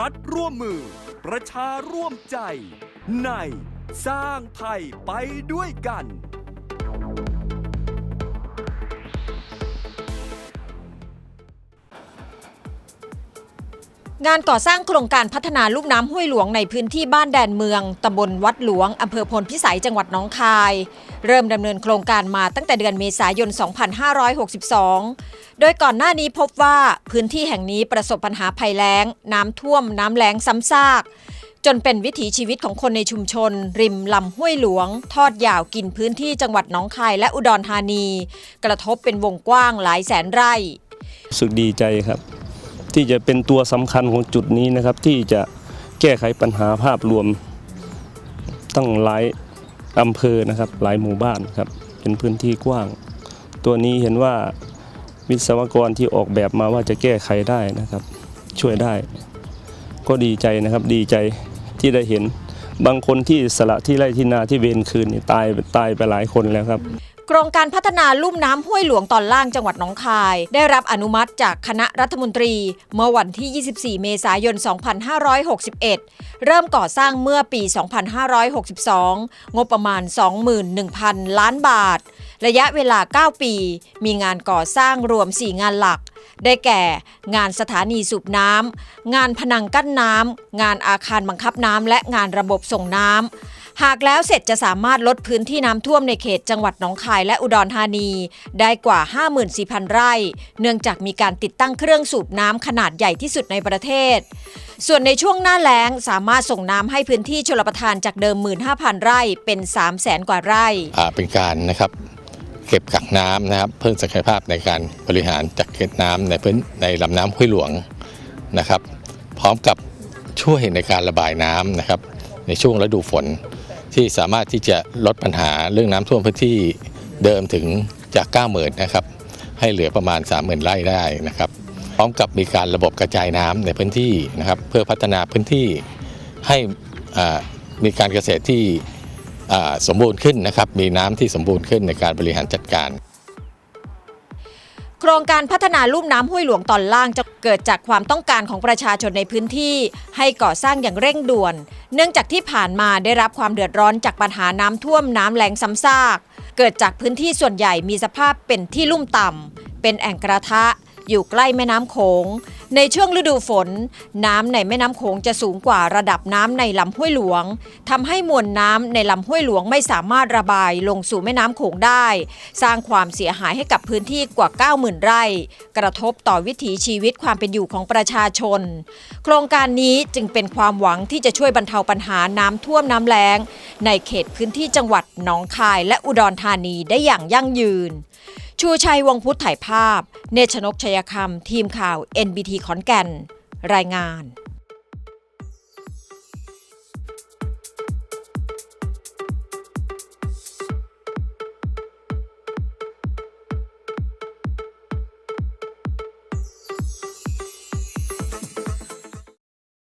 รัฐร่วมมือ ประชาร่วมใจ ในสร้างไทยไปด้วยกัน งานก่อสร้างโครงการพัฒนาลุ่มน้ำห้วยหลวงในพื้นที่บ้านแดนเมืองตำบลวัดหลวงอำเภอพลพิสัยจังหวัดหนองคาย เริ่มดำเนินโครงการมาตั้งแต่เดือนเมษายน 2562 โดยก่อนหน้านี้พบว่าพื้นที่แห่งนี้ประสบปัญหาภัยแล้ง น้ำท่วม น้ำแล้งซ้ำซาก จนเป็นวิถีชีวิตของคนในชุมชน ริมลำห้วยหลวง ทอดยาวกินพื้นที่จังหวัดหนองคายและอุดรธานี กระทบเป็นวงกว้างหลายแสนไร่สึกดีใจครับ ที่จะเป็นตัวสำคัญของจุดนี้นะครับ ที่จะแก้ไขปัญหาภาพรวมตั้งหลายอำเภอนะครับ หลายหมู่บ้านครับเป็นพื้นที่กว้าง ตัวนี้เห็นว่าวิศวกรที่ออกแบบมาว่าจะแก้ไขได้นะครับ ช่วยได้ ก็ดีใจนะครับดีใจที่ได้เห็นบางคนที่สละที่ไร่ที่นาที่เวรคืนนี่ตายตายไปหลายคนแล้วครับ โครงการพัฒนาลุ่มน้ำห้วยหลวงตอนล่างจังหวัดหนองคาย ได้รับอนุมัติจากคณะรัฐมนตรี เมื่อวันที่ 24 เมษายน 2561 เริ่มก่อสร้างเมื่อปี 2562 งบประมาณ 21,000 ล้านบาท ระยะเวลา 9 ปี มีงานก่อสร้างรวม 4 งานหลัก ได้แก่ งานสถานีสูบน้ำ งานพนังกั้นน้ำ งานอาคารบังคับน้ำ และงานระบบส่งน้ำ หากแล้วเสร็จจะสามารถลดพื้นที่น้ำท่วมในเขตจังหวัดหนองคายและอุดรธานี ได้กว่า 54,000 ไร่ เนื่องจากมีการติดตั้งเครื่องสูบน้ำขนาดใหญ่ที่สุดในประเทศ ส่วนในช่วงหน้าแล้งสามารถส่งน้ำให้พื้นที่ชลประทานจากเดิม 15,000 ไร่เป็น 300,000 กว่าไร่เป็นการนะครับเก็บกักน้ำนะครับ เพิ่มศักยภาพในการบริหารจัดเก็บน้ำในพื้นในลำน้ำห้วยหลวงนะครับ พร้อมกับช่วยในการระบายน้ำนะครับ ในช่วงฤดูฝน ที่สามารถที่จะลดปัญหาเรื่องน้ำท่วมพื้นที่เดิมถึงจาก 90,000นะครับให้เหลือประมาณ 30,000ไร่ได้นะครับ พร้อมกับมีการระบบกระจายน้ำในพื้นที่นะครับ เพื่อพัฒนาพื้นที่ให้มีการเกษตรที่สมบูรณ์ขึ้นนะครับ มีน้ำที่สมบูรณ์ขึ้นในการบริหารจัดการ ครงการพัฒนาลุ่มน้ำห้วยหลวงตอนล่างจะเกิดจากความต้องการของประชาชนในพื้นที่ ให้ก่อสร้างอย่างเร่งด่วน เนื่องจากที่ผ่านมาได้รับความเดือดร้อนจากปัญหาน้ำท่วมน้ำแรงซ้ำซาก เกิดจากพื้นที่ส่วนใหญ่มีสภาพเป็นที่ลุ่มต่ำเป็นแอ่งกระทะ อยู่ใกล้แม่น้ำโขง ในช่วงฤดูฝน น้ำในแม่น้ำโขงจะสูงกว่าระดับน้ำในลำห้วยหลวงทำให้มวลน้ำในลำห้วยหลวงไม่สามารถระบายลงสู่แม่น้ำโขงได้ สร้างความเสียหายให้กับพื้นที่กว่า 90,000 ไร่ กระทบต่อวิถีชีวิตความเป็นอยู่ของประชาชน โครงการนี้จึงเป็นความหวังที่จะช่วยบรรเทาปัญหาน้ำท่วมน้ำแล้ง ในเขตพื้นที่จังหวัดหนองคายและอุดรธานีได้อย่างยั่งยืน ชูชัยวงพุทธถ่ายภาพ เนชนกชัยคำทีมข่าว NBT ขอนแก่น รายงาน